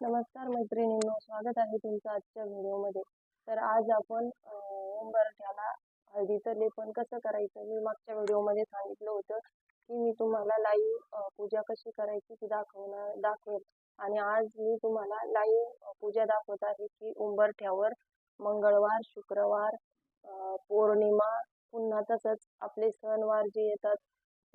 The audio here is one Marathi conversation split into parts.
नमस्कार मैत्रिणींनो स्वागत आहे तुमचं आजच्या व्हिडिओमध्ये. तर आज आपण उंबरठ्याला हळदीचं लेपन कसं करायचं मी मागच्या व्हिडिओमध्ये सांगितलं होतं की मी तुम्हाला लाईव्ह पूजा कशी करायची ती दाखवणार दाखवेल. आणि आज मी तुम्हाला लाईव्ह पूजा दाखवत आहे की उंबरठ्यावर मंगळवार शुक्रवार पौर्णिमा पुन्हा तसंच आपले सणवार जे येतात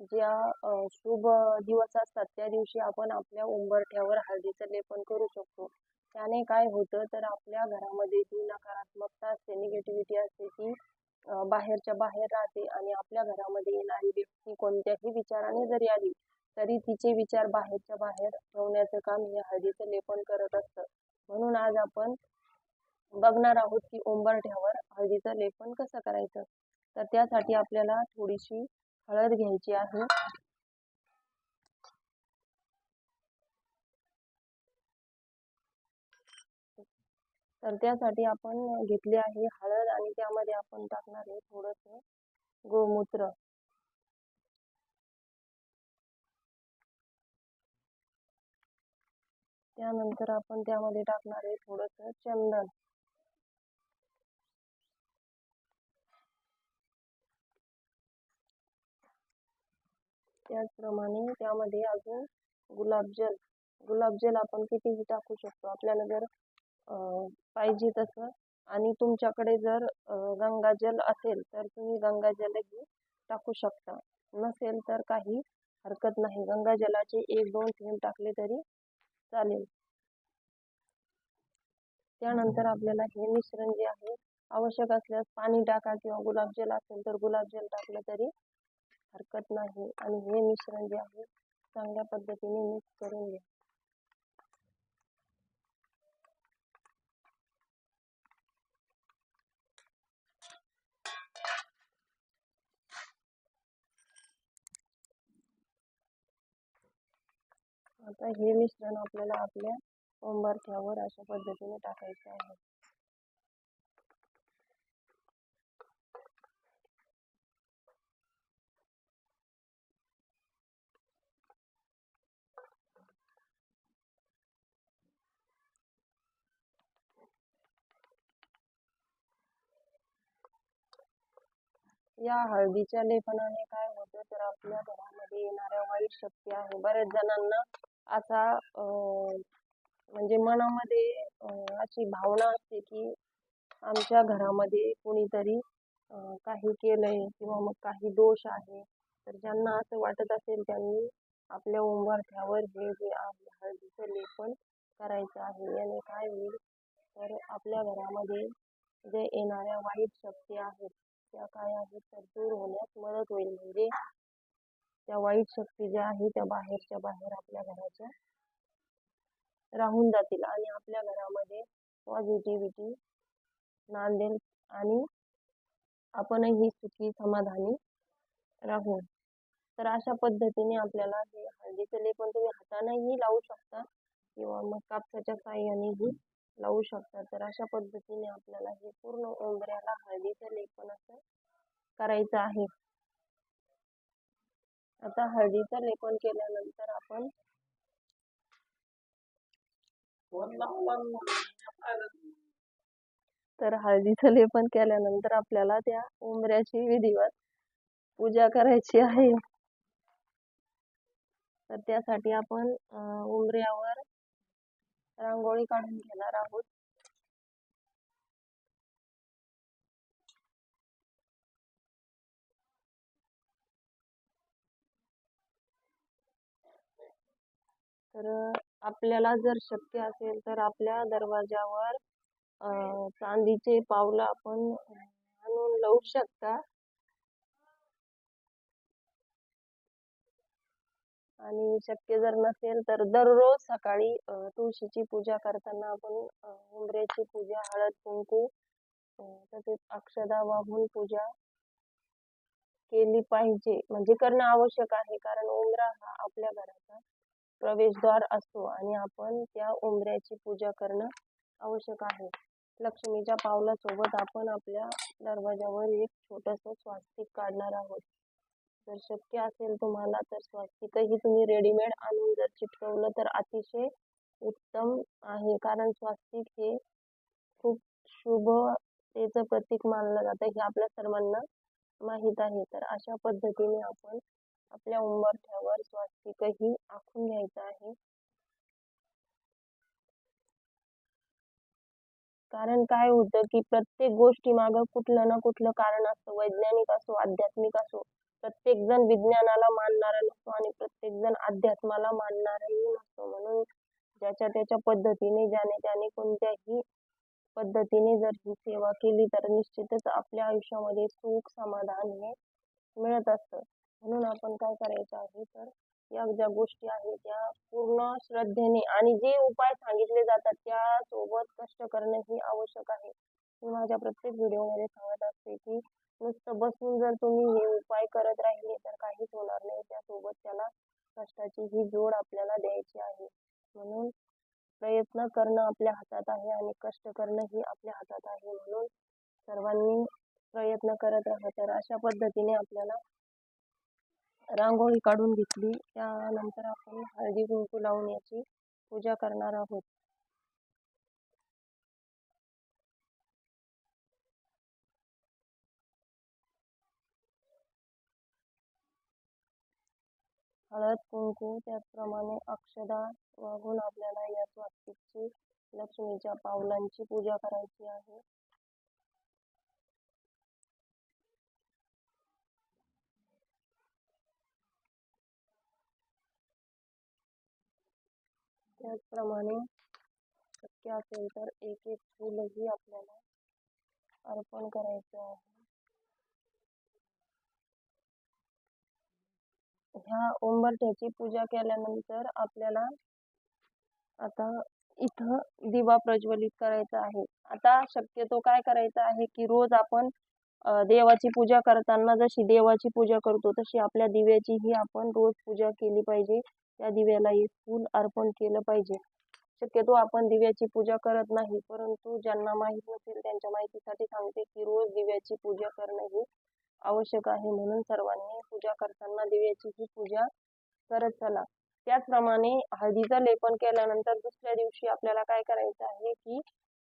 ज्या शुभ दिवस असतात त्या दिवशी आपण आपल्या उंबरठ्यावर हळदीचं लेपन करू शकतो. त्याने काय होतं तर आपल्या घरामध्ये जी नकारात्मकता असते निगेटिव्हिटी असते ती बाहेरच्या बाहेर राहते आणि आपल्या घरामध्ये येणारी व्यक्ती कोणत्याही विचाराने जरी आली तरी तिचे विचार बाहेरच्या बाहेर ठेवण्याचं काम हे हळदीचं लेपन करत असतं. म्हणून आज आपण बघणार आहोत की उंबरठ्यावर हळदीचं लेपन कसं करायचं? तर त्यासाठी आपल्याला थोडीशी हळद घ्यायची आहे. तर त्यासाठी आपण घेतली आहे हळद आणि त्यामध्ये आपण टाकणार आहे थोडंसं गोमूत्र. त्यानंतर आपण त्यामध्ये टाकणार आहे थोडंसं चंदन. त्याचप्रमाणे त्यामध्ये अजून गुलाबजल गुलाबजल आपण कितीही टाकू शकतो. आपल्याला जर पाहिजे तसं आणि तुमच्याकडे जर गंगाजल असेल तर तुम्ही गंगाजलही टाकू शकता. नसेल तर काही हरकत नाही. गंगाजलाचे एक दोन थेंब टाकले तरी चालेल. त्यानंतर आपल्याला हे मिश्रण जे आहे आवश्यक असल्यास पाणी टाका किंवा गुलाबजल असेल तर गुलाबजल टाकलं तरी हरकत नाही आणि हे मिश्रण जे आहे चांगल्या पद्धतीने मिक्स करून घ्या. आता हे मिश्रण आपल्याला आपल्या उंबरठ्यावर अशा पद्धतीने टाकायचे आहे. या हळदीच्या लेपनाने काय होतं तर आपल्या घरामध्ये येणाऱ्या वाईट शक्ती आहे. बऱ्याच जणांना असा म्हणजे मनामध्ये अशी भावना असते की आमच्या घरामध्ये कुणीतरी काही केलंय किंवा मग काही दोष आहे. तर ज्यांना असं वाटत असेल त्यांनी आपल्या उंबरठ्यावर हे जे आहे हळदीचं लेपन करायचं आहे. याने काय होईल? तर आपल्या घरामध्ये जे येणाऱ्या वाईट शक्ती आहेत समस्या काय आहेत तर दूर होण्यास मदत होईल. म्हणजे त्या वाईट शक्ती ज्या आहेत त्या बाहेरच्या बाहेर आपल्या घराच्या राहून जातील आणि आपल्या घरामध्ये पॉझिटिव्हिटी नांदेल आणि आपणही सुखी समाधानी राहू. तर अशा पद्धतीने आपल्याला हे हळदीचं लेपन तुम्ही हातानेही लावू शकता किंवा मग कापसाच्या साह्यानेही लावू शकता. तर अशा पद्धतीने आपल्याला हे पूर्ण उंबऱ्याला हळदीचं लेपन असं करायचं आहे. आता हळदीचं लेपन केल्यानंतर आपण तर हळदीचं लेपन केल्यानंतर आपल्याला त्या उंबऱ्याची विधिवत पूजा करायची आहे. तर त्यासाठी आपण उमऱ्यावर उंबऱ्यावर रांगोळी काढून घेणार आहोत. तर आपल्याला जर शक्य असेल तर आपल्या दरवाजावर चांदीचे पावलं आपण आणून लावू शकता. आणि शक्य जर नसेल तर दररोज सकाळी तुळशीची पूजा करताना आपण उंबऱ्याची पूजा हळद कुंकू तसेच अक्षदा वाहून पूजा केली पाहिजे. म्हणजे करणं आवश्यक आहे कारण उंबरा हा आपल्या घराचा प्रवेशद्वार असतो आणि आपण त्या उंबऱ्याची पूजा करणं आवश्यक आहे. लक्ष्मीच्या पावलासोबत आपण आपल्या दरवाजावर एक छोटंसं स्वास्तिक काढणार आहोत. जर शक्य असेल तुम्हाला तर स्वास्तिकही तुम्ही रेडीमेड आणून जर चिटकवलं तर अतिशय उत्तम आहे. कारण स्वास्तिक हे खूप शुभतेचं प्रतीक मानलं जातं हे आपल्या सर्वांना माहीत आहे. तर अशा पद्धतीने आपण आपल्या उंबरठ्यावर स्वास्तिकही आखून घ्यायचं आहे. कारण काय होतं की प्रत्येक गोष्टी मागं कुठलं ना कुठलं कारण असतं. वैज्ञानिक असो आध्यात्मिक असो प्रत्येक जण विज्ञानाला मानणारा नसतो आणि प्रत्येक जण अध्यात्माला मानणाराही नसतो. म्हणून ज्याच्या त्याच्या पद्धतीने ज्याने त्याने कोणत्याही पद्धतीने जर ही सेवा केली तर निश्चितच आपल्या आयुष्यामध्ये सुख समाधान हे मिळत असतं. म्हणून आपण काय करायचं आहे तर या ज्या गोष्टी आहेत त्या पूर्ण श्रद्धेने आणि जे उपाय सांगितले जातात त्यासोबत कष्ट करणे ही आवश्यक आहे. मी माझ्या प्रत्येक व्हिडिओमध्ये सांगत असते की नुसतं बसून जर तुम्ही हे उपाय करत राहिले तर काहीच होणार नाही. त्यासोबत त्याला कष्टाची ही जोड आपल्याला द्यायची आहे. म्हणून प्रयत्न करणं आपल्या हातात आहे आणि कष्ट करणं ही आपल्या हातात आहे. म्हणून सर्वांनी प्रयत्न करत राहा. तर अशा पद्धतीने आपल्याला रांगोळी काढून घेतली. त्यानंतर आपण हळदी कुंकू लावून याची पूजा करणार आहोत. हळद कुंकू त्याचप्रमाणे अक्षदा वाहून आपल्याला या स्वास्तिकची लक्ष्मीच्या पावलांची पूजा करायची आहे. त्याचप्रमाणे शक्य असेल तर एक एक फूलही आपल्याला अर्पण करायचे आहे. ह्या उंबरठ्याची पूजा केल्यानंतर आपल्याला आता इथं दिवा प्रज्वलित करायचा आहे. आता शक्यतो काय करायचं आहे की रोज आपण देवाची पूजा करताना जशी देवाची पूजा करतो तशी आपल्या दिव्याचीही आपण रोज पूजा केली पाहिजे. त्या दिव्याला एक फूल अर्पण केलं पाहिजे. शक्यतो आपण दिव्याची पूजा करत नाही परंतु ज्यांना माहीत नसेल त्यांच्या माहितीसाठी सांगते की रोज दिव्याची पूजा करणं ही आवश्यक आहे म्हणून सर्वांनी पूजा करताना दिव्याची ही पूजा करत चला. त्याचप्रमाणे हळदीचं लेपन केल्यानंतर दुसऱ्या दिवशी आपल्याला काय करायचं आहे की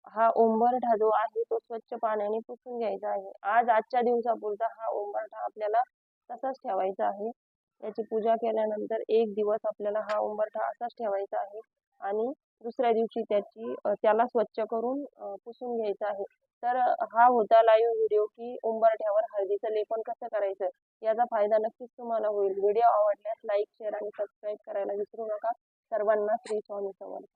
हा ओंबरठा जो आहे तो स्वच्छ पाण्याने पुसून घ्यायचा आहे. आज आजच्या दिवसापुरता हा उंबरठा आपल्याला तसाच ठेवायचा आहे. त्याची पूजा केल्यानंतर एक दिवस आपल्याला हा उंबरठा असाच ठेवायचा आहे आणि दुसऱ्या दिवशी त्याची त्याला स्वच्छ करून पुसून घ्यायचं आहे. तर हा होता लाईव्ह व्हिडिओ की उंबरठ्यावर हळदीचं लेपन कसं करायचं? याचा फायदा नक्कीच तुम्हाला होईल. व्हिडिओ आवडल्यास लाईक शेअर आणि सबस्क्राईब करायला विसरू नका. सर्वांना श्री स्वामी समर्थ.